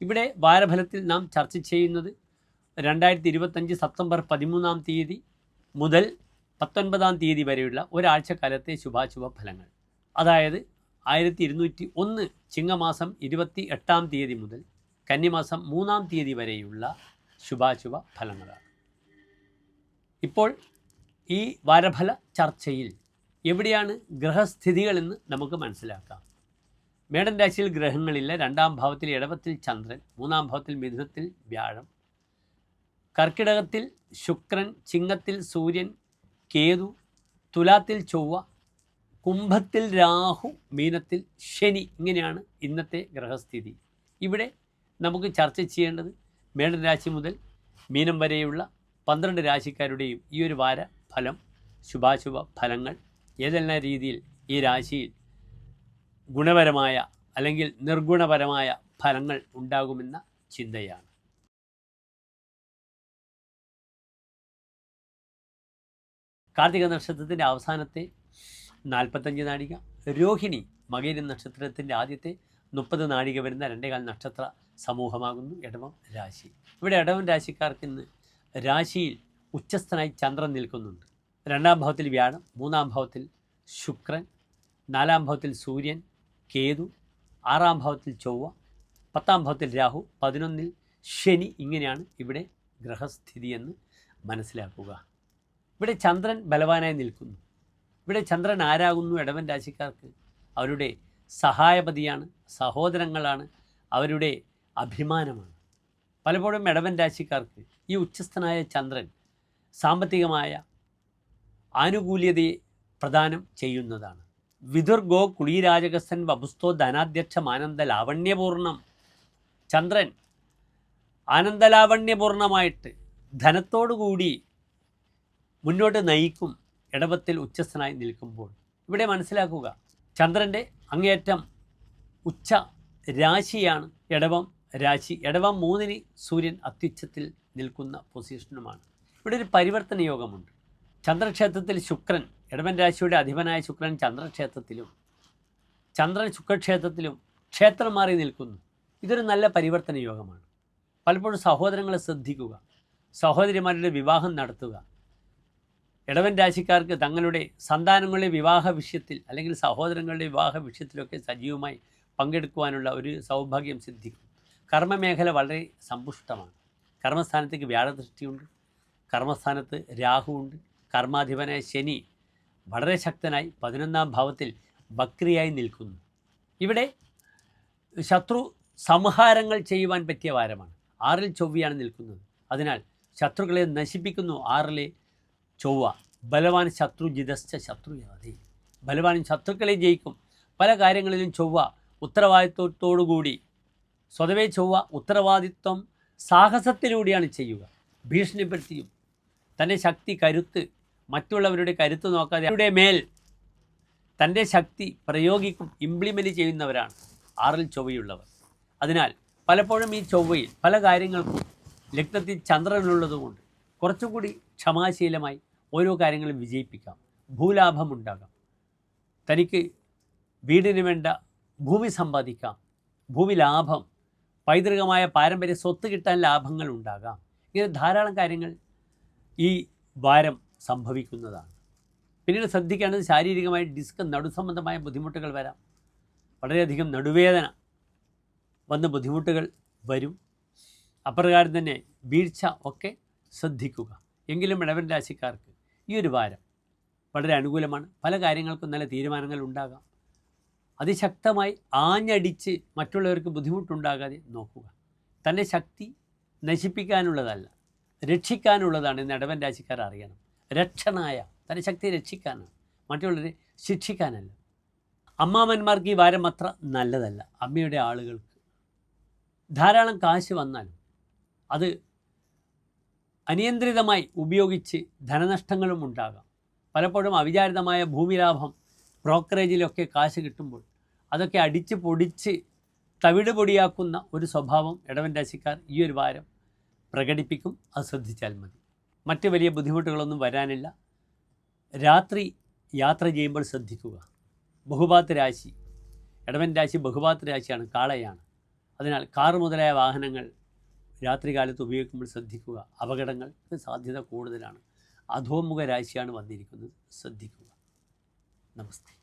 ഇവിടെ വാരഫലത്തിൽ നാം ചർച്ച ചെയ്യുന്നത് രണ്ടായിരത്തി ഇരുപത്തഞ്ച് സെപ്റ്റംബർ പതിമൂന്നാം തീയതി മുതൽ പത്തൊൻപതാം തീയതി വരെയുള്ള ഒരാഴ്ചക്കാലത്തെ ശുഭാശുഭ ഫലങ്ങൾ. അതായത് ആയിരത്തി ഇരുന്നൂറ്റി ഒന്ന് ചിങ്ങമാസം ഇരുപത്തി എട്ടാം തീയതി മുതൽ കന്നിമാസം മൂന്നാം തീയതി വരെയുള്ള ശുഭാശുഭ ഫലങ്ങളാണ്. ഇപ്പോൾ ഈ വാരഫല ചർച്ചയിൽ എവിടെയാണ് ഗ്രഹസ്ഥിതികളെന്ന് നമുക്ക് മനസ്സിലാക്കാം. മേടൻ രാശിയിൽ ഗ്രഹങ്ങളില്ല രണ്ടാം ഭാവത്തിൽ ഇടവത്തിൽ ചന്ദ്രൻ മൂന്നാം ഭാവത്തിൽ മിഥുനത്തിൽ വ്യാഴം. കർക്കിടകത്തിൽ ശുക്രൻ ചിങ്ങത്തിൽ സൂര്യൻ കേതു തുലാത്തിൽ ചൊവ്വ കുംഭത്തിൽ രാഹു മീനത്തിൽ ശനി ഇങ്ങനെയാണ് ഇന്നത്തെ ഗ്രഹസ്ഥിതി. ഇവിടെ നമുക്ക് ചർച്ച ചെയ്യേണ്ടത് മേടൻ രാശി മുതൽ മീനം വരെയുള്ള പന്ത്രണ്ട് രാശിക്കാരുടെയും ഈ ഒരു വാര ഫലം ശുഭാശുഭ ഫലങ്ങൾ ഏതെല്ലാം രീതിയിൽ ഈ രാശിയിൽ ഗുണപരമായ അല്ലെങ്കിൽ നിർഗുണപരമായ ഫലങ്ങൾ ഉണ്ടാകുമെന്ന ചിന്തയാണ്. കാർത്തിക നക്ഷത്രത്തിന്റെ അവസാനത്തെ നാൽപ്പത്തഞ്ച് നാഴിക രോഹിണി മകേരി നക്ഷത്രത്തിന്റെ ആദ്യത്തെ മുപ്പത് നാഴിക വരുന്ന രണ്ടേകാൽ നക്ഷത്ര സമൂഹമാകുന്നു ഇടവം രാശി. ഇവിടെ ഇടവം രാശിക്കാർക്ക് ഇന്ന് രാശിയിൽ ഉച്ചസ്ഥനായി ചന്ദ്രൻ നിൽക്കുന്നുണ്ട്. രണ്ടാം ഭാവത്തിൽ വ്യാഴം മൂന്നാം ഭാവത്തിൽ ശുക്രൻ നാലാം ഭാവത്തിൽ സൂര്യൻ കേതു ആറാം ഭാവത്തിൽ ചൊവ്വ പത്താം ഭാവത്തിൽ രാഹു പതിനൊന്നിൽ ശനി ഇങ്ങനെയാണ് ഇവിടെ ഗ്രഹസ്ഥിതി എന്ന് മനസ്സിലാക്കുക. ഇവിടെ ചന്ദ്രൻ ബലവാനായി നിൽക്കുന്നു. ഇവിടെ ചന്ദ്രൻ ആരാകുന്നു? ഇടവൻ രാശിക്കാർക്ക് അവരുടെ സഹായപതിയാണ് സഹോദരങ്ങളാണ് അവരുടെ അഭിമാനമാണ്. പലപ്പോഴും ഇടവൻ രാശിക്കാർക്ക് ഈ ഉച്ചസ്ഥനായ ചന്ദ്രൻ സാമ്പത്തികമായ ആനുകൂല്യതയെ പ്രദാനം ചെയ്യുന്നതാണ്. വിദുർഗോ കുളീരാജകസ്ഥൻ വപുസ്തോ ധനാധ്യക്ഷമാനന്ദ ആനന്ദലാവണ്യപൂർണം ചന്ദ്രൻ ആനന്ദലാവണ്യപൂർണമായിട്ട് ധനത്തോടുകൂടി മുന്നോട്ട് നയിക്കും ഇടവത്തിൽ ഉച്ചസ്ഥനായി നിൽക്കുമ്പോൾ. ഇവിടെ മനസ്സിലാക്കുക ചന്ദ്രന്റെ അങ്ങേയറ്റം ഉച്ച രാശിയാണ് ഇടവം രാശി. ഇടവം മൂന്നിന് സൂര്യൻ അത്യുച്ചത്തിൽ നിൽക്കുന്ന പൊസിഷനുമാണ് ഇവിടെ ഒരു പരിവർത്തന യോഗമുണ്ട് ചന്ദ്രക്ഷേത്രത്തിൽ ശുക്രൻ ഇടവൻ രാശിയുടെ അധിപനായ ശുക്രൻ ചന്ദ്രക്ഷേത്രത്തിലും ചന്ദ്രൻ ശുക്രക്ഷേത്രത്തിലും ക്ഷേത്രം മാറി നിൽക്കുന്നു. ഇതൊരു നല്ല പരിവർത്തന യോഗമാണ്. പലപ്പോഴും സഹോദരങ്ങളെ ശ്രദ്ധിക്കുക സഹോദരിമാരുടെ വിവാഹം നടത്തുക. ഇടവൻ രാശിക്കാർക്ക് തങ്ങളുടെ സന്താനങ്ങളുടെ വിവാഹ വിഷയത്തിൽ അല്ലെങ്കിൽ സഹോദരങ്ങളുടെ വിവാഹ വിഷയത്തിലൊക്കെ സജീവമായി പങ്കെടുക്കുവാനുള്ള ഒരു സൗഭാഗ്യം സിദ്ധിക്കും. കർമ്മമേഖല വളരെ സമ്പുഷ്ടമാണ്. കർമ്മസ്ഥാനത്തേക്ക് വ്യാഴദൃഷ്ടിയുണ്ട്. കർമ്മസ്ഥാനത്ത് രാഹുവുണ്ട്. കർമാധിപനായ ശനി വളരെ ശക്തനായി പതിനൊന്നാം ഭാവത്തിൽ ബക്രിയായി നിൽക്കുന്നു. ഇവിടെ ശത്രു സംഹാരങ്ങൾ ചെയ്യുവാൻ പറ്റിയ വാരമാണ്. ആറിൽ ചൊവ്വയാണ് നിൽക്കുന്നത്. അതിനാൽ ശത്രുക്കളെ നശിപ്പിക്കുന്നു ആറിലെ ചൊവ്വ. ബലവാൻ ശത്രു ജിതശ്ച ശത്രുയാതി ബലവാൻ ശത്രുക്കളെ ജയിക്കും. പല കാര്യങ്ങളിലും ചൊവ്വ ഉത്തരവാദിത്വത്തോടുകൂടി സ്വതവേ ചൊവ്വ ഉത്തരവാദിത്വം സാഹസത്തിലൂടെയാണ് ചെയ്യുക. ഭീഷണിപ്പെടുത്തിയും തന്റെ ശക്തി കരുത്ത് മറ്റുള്ളവരുടെ കരുത്ത് നോക്കാതെ അവരുടെ മേൽ തന്റെ ശക്തി പ്രയോഗിക്കും ഇംപ്ലിമെന്റ് ചെയ്യുന്നവരാണ്. ആറിൽ ചൊവ്വയുള്ളവർ. അതിനാൽ പലപ്പോഴും ഈ ചൊവ്വയിൽ പല കാര്യങ്ങൾക്കും ലഗ്നത്തിൽ ചന്ദ്രനുള്ളതുകൊണ്ട് കുറച്ചുകൂടി ക്ഷമാശീലമായി ഓരോ കാര്യങ്ങളും വിജയിപ്പിക്കാം. ഭൂലാഭം ഭൂലാഭമുണ്ടാകാം. തനിക്ക് വീടിന് വേണ്ട ഭൂമി സമ്പാദിക്കാം. ഭൂമി ലാഭം പൈതൃകമായ പാരമ്പര്യ സ്വത്ത് കിട്ടാൻ ലാഭങ്ങൾ ഉണ്ടാകാം. ഇങ്ങനെ ധാരാളം കാര്യങ്ങൾ ഈ വാരം സംഭവിക്കുന്നതാണ്. പിന്നീട് ശ്രദ്ധിക്കേണ്ടത് ശാരീരികമായി ഡിസ്ക് നടുസംബന്ധമായ ബുദ്ധിമുട്ടുകൾ വരാം. വളരെയധികം നടുവേദന വന്ന ബുദ്ധിമുട്ടുകൾ വരും. അപ്രകാരം തന്നെ വീഴ്ച ഒക്കെ ശ്രദ്ധിക്കുക. എങ്കിലും ഇടവൻ രാശിക്കാർക്ക് ഈ ഒരു വാരം വളരെ അനുകൂലമാണ്. പല കാര്യങ്ങൾക്കും നല്ല തീരുമാനങ്ങൾ ഉണ്ടാകാം. അതിശക്തമായി ആഞ്ഞടിച്ച് മറ്റുള്ളവർക്ക് ബുദ്ധിമുട്ടുണ്ടാകാതെ നോക്കുക. തന്റെ ശക്തി നശിപ്പിക്കാനുള്ളതല്ല രക്ഷിക്കാനുള്ളതാണ് ഇന്ന് ഇടവൻ രാശിക്കാർ അറിയണം. രക്ഷനായ തന്റെ ശക്തിയെ രക്ഷിക്കാനാണ്. മറ്റുള്ളവരെ ശിക്ഷിക്കാനല്ല. അമ്മാവന്മാർക്ക് ഈ വാരം അത്ര നല്ലതല്ല. അമ്മയുടെ ആളുകൾക്ക് ധാരാളം കാശ് വന്നാലും അത് അനിയന്ത്രിതമായി ഉപയോഗിച്ച് ധനനഷ്ടങ്ങളും ഉണ്ടാകാം. പലപ്പോഴും അവിചാരിതമായ ഭൂമിലാഭം ബ്രോക്കറേജിലൊക്കെ കാശ് കിട്ടുമ്പോൾ അതൊക്കെ അടിച്ച് പൊടിച്ച് തവിട് പൊടിയാക്കുന്ന ഒരു സ്വഭാവം ഇടവൻ രാശിക്കാർ ഈ ഒരു വാരം പ്രകടിപ്പിക്കും. അത് ശ്രദ്ധിച്ചാൽ മതി. മറ്റ് വലിയ ബുദ്ധിമുട്ടുകളൊന്നും വരാനില്ല. രാത്രി യാത്ര ചെയ്യുമ്പോൾ ശ്രദ്ധിക്കുക. ബഹുപാത്ത് രാശി. ഇടവൻ രാശി ബഹുപാത്ത് രാശിയാണ് കാളയാണ്. അതിനാൽ കാർ മുതലായ വാഹനങ്ങൾ രാത്രികാലത്ത് ഉപയോഗിക്കുമ്പോൾ ശ്രദ്ധിക്കുക. അപകടങ്ങൾക്ക് സാധ്യത കൂടുതലാണ്. അധോമുഖ രാശിയാണ് വന്നിരിക്കുന്നത്. ശ്രദ്ധിക്കുക. നമസ്തേ.